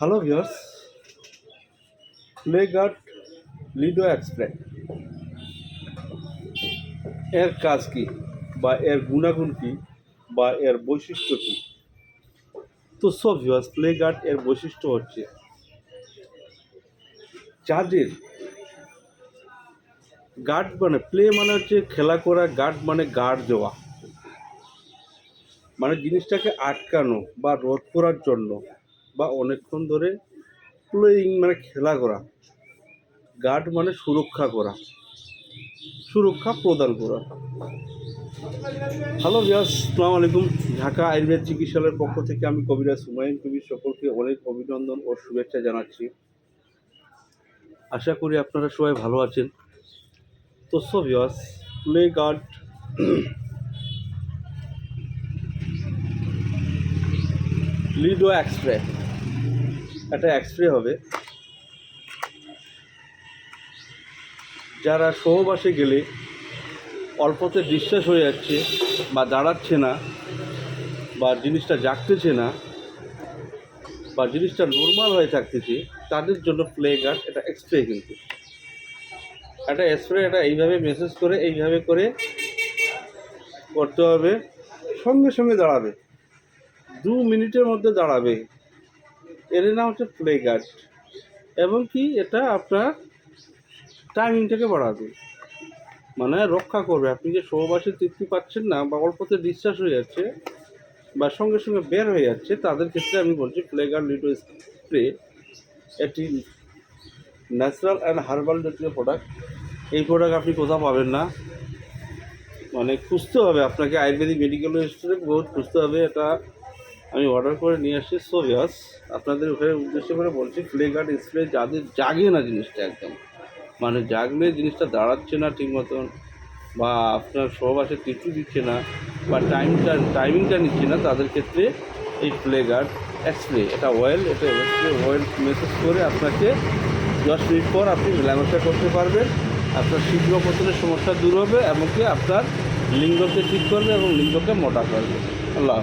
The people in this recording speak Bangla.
হ্যালো ভিউয়ার্স প্লেগার্ড লিডো এক্সপ্রে এর কাজ কি? বা এর গুণাগুণ কি? বা এর বৈশিষ্ট্য কি? তো সব ভিউয়ার্স প্লেগার্ড এর বৈশিষ্ট্য হচ্ছে যাদের গার্ড মানে প্লে মানে হচ্ছে খেলা করা গার্ড মানে গার্ড দেওয়া। মানে জিনিসটাকে আটকানো বা রোধ করার জন্য বা অনেকক্ষণ ধরে প্লেয়িং মানে খেলা করা। গার্ড মানে সুরক্ষা করা। সুরক্ষা প্রদান করা। হ্যালো বিয়াস সালাম আলাইকুম। ঢাকা আয়ুর্বেদ চিকিৎসালয়ের পক্ষ থেকে আমি কবিরাজ হুমায়ুন কবির সকলকে অনেক অভিনন্দন ও শুভেচ্ছা জানাচ্ছি। আশা করি আপনারা সবাই ভালো আছেন। তো সো বিয়াস প্লে গার্ড লিডো এক্সপ্রে একটা এক্সপ্রে হবে। যারা সহবাসে গেলে অল্পতে বিশ্বাস হয়ে যাচ্ছে বা দাঁড়াচ্ছে না বা জিনিসটা জাগতেছে না বা জিনিসটা নর্মাল হয়ে থাকতেছে, তাদের জন্য প্লে গার্ড এটা এক্সপ্রে কিন্তু। একটা স্প্রে এটা এইভাবে মেসেজ করে, এইভাবে করে করতে হবে। সঙ্গে সঙ্গে দাঁড়াবে। দু মিনিটের মধ্যে দাঁড়াবে। এর নাম হচ্ছে প্লে গার্ড এবং কি, এটা আপনার টাইমিংটাকে বাড়াবে মানে রক্ষা করবে। আপনি যে সহবাসে তৃপ্তি পাচ্ছেন না বা অল্পতে ডিসচার্জ হয়ে যাচ্ছে বা সঙ্গে সঙ্গে বের হয়ে যাচ্ছে, তাদের ক্ষেত্রে আমি বলছি প্লেগার লিডো স্প্রে একটি ন্যাচারাল অ্যান্ড হার্বাল জাতীয় প্রোডাক্ট এই প্রোডাক্ট আপনি কোথাও পাবেন না। মানে খুঁজতে হবে আপনাকে। আয়ুর্বেদিক মেডিকেল স্টোরে বহুত খুঁজতে হবে। এটা আমি অর্ডার করে নিয়ে আসছি সোভিয়াস আপনাদের ওখানে উদ্দেশ্য করে বলছি ফ্লেগার্ড স্প্রে যাদের জাগে না জিনিসটা একদম। মানে জাগলে জিনিসটা দাঁড়াচ্ছে না ঠিক মতন, বা আপনার সহবাসে তৃপ্তি দিচ্ছে না, বা টাইমটা টাইমিংটা নিচ্ছে না, তাদের ক্ষেত্রে এই ফ্লেগার্ড স্প্রে এটা অয়েল এটা অয়েল মেসেজ করে আপনাকে দশ মিনিট পর আপনি মেলামেশা করতে পারবেন। আপনার শীঘ্র পতনের সমস্যা দূর হবে, এমনকি আপনার লিঙ্গকে ঠিক করবে এবং লিঙ্গকে মোটা করবে। আল্লাহ।